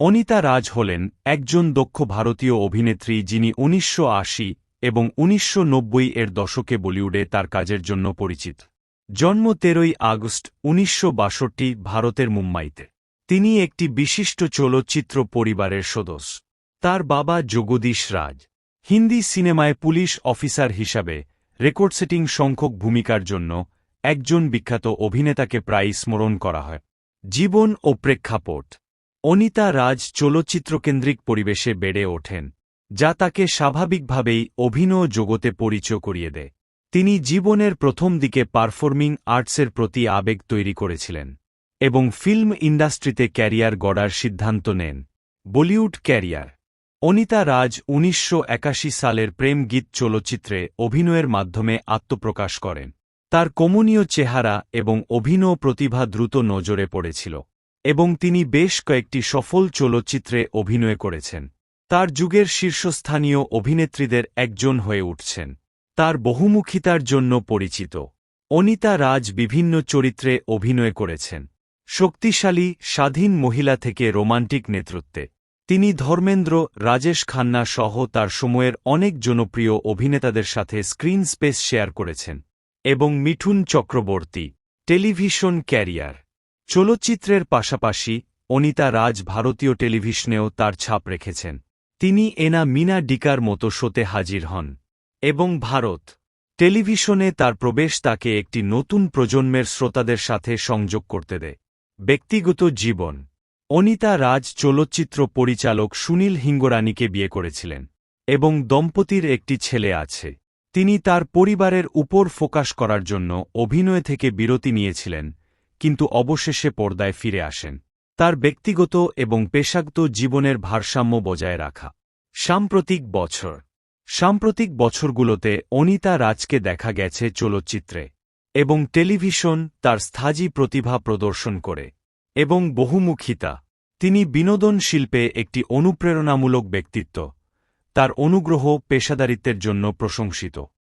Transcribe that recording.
অনিতা রাজ হলেন একজন দক্ষ ভারতীয় অভিনেত্রী যিনি উনিশশো আশি এবং উনিশশো নব্বই এর দশকে বলিউডে তার কাজের জন্য পরিচিত। জন্ম তেরোই আগস্ট, উনিশশো বাষট্টি, ভারতের মুম্বাইতে। তিনি একটি বিশিষ্ট চলচ্চিত্র পরিবারের সদস্য। তার বাবা জগদীশ রাজ। হিন্দি সিনেমায় পুলিশ অফিসার হিসাবে রেকর্ড সেটিং সংখ্যক ভূমিকার জন্য একজন বিখ্যাত অভিনেতাকে প্রায় স্মরণ করা হয়। জীবন ও প্রেক্ষাপট। অনিতা রাজ চলচ্চিত্রকেন্দ্রিক পরিবেশে বেড়ে ওঠেন, যা তাকে স্বাভাবিকভাবেই অভিনয় জগতে পরিচয় করিয়ে দেয়। তিনি জীবনের প্রথম দিকে পারফর্মিং আর্টসের প্রতি আবেগ তৈরি করেছিলেন এবং ফিল্ম ইন্ডাস্ট্রিতে ক্যারিয়ার গড়ার সিদ্ধান্ত নেন, বলিউড ক্যারিয়ার। অনিতা রাজ উনিশশো একাশি সালের প্রেম গীত চলচ্চিত্রে অভিনয়ের মাধ্যমে আত্মপ্রকাশ করেন। তার কমনীয় চেহারা এবং অভিনয় প্রতিভা দ্রুত নজরে পড়েছিল। এবং তিনি বেশ কয়েকটি সফল চলচ্চিত্রে অভিনয় করেছেন। তার যুগের শীর্ষস্থানীয় অভিনেত্রীদের একজন হয়ে উঠছেন। তার বহুমুখিতার জন্য পরিচিত। অনিতা রাজ বিভিন্ন চরিত্রে অভিনয় করেছেন। শক্তিশালী, স্বাধীন মহিলা থেকে রোমান্টিক নেতৃত্বে। তিনি ধর্মেন্দ্র, রাজেশ খান্না সহ তার সময়ের অনেক জনপ্রিয় অভিনেতাদের সাথে স্ক্রিন স্পেস শেয়ার করেছেন। এবং মিঠুন চক্রবর্তী, টেলিভিশন ক্যারিয়ার। চলচ্চিত্রের পাশাপাশি অনিতা রাজ ভারতীয় টেলিভিশনেও তার ছাপ রেখেছেন। তিনি এনা মিনা ডিকার মতো শোতে হাজির হন। এবং ভারত টেলিভিশনে তার প্রবেশ তাকে একটি নতুন প্রজন্মের শ্রোতাদের সাথে সংযোগ করতে দেয় ব্যক্তিগত জীবন। অনিতা রাজ চলচ্চিত্র পরিচালক সুনীল হিঙ্গরানিকে বিয়ে করেছিলেন এবং দম্পতির একটি ছেলে আছে। তিনি তার পরিবারের উপর ফোকাস করার জন্য অভিনয় থেকে বিরতি নিয়েছিলেন কিন্তু অবশেষে পর্দায় ফিরে আসেন। তার ব্যক্তিগত এবং পেশাগত জীবনের ভারসাম্য বজায় রাখা। সাম্প্রতিক বছর। সাম্প্রতিক বছরগুলোতে অনিতা রাজকে দেখা গেছে চলচ্চিত্রে এবং টেলিভিশন তার স্থায়ী প্রতিভা প্রদর্শন করে এবং বহুমুখিতা। তিনি বিনোদন শিল্পে একটি অনুপ্রেরণামূলক ব্যক্তিত্ব। তার অনুগ্রহ পেশাদারিত্বের জন্য প্রশংসিত।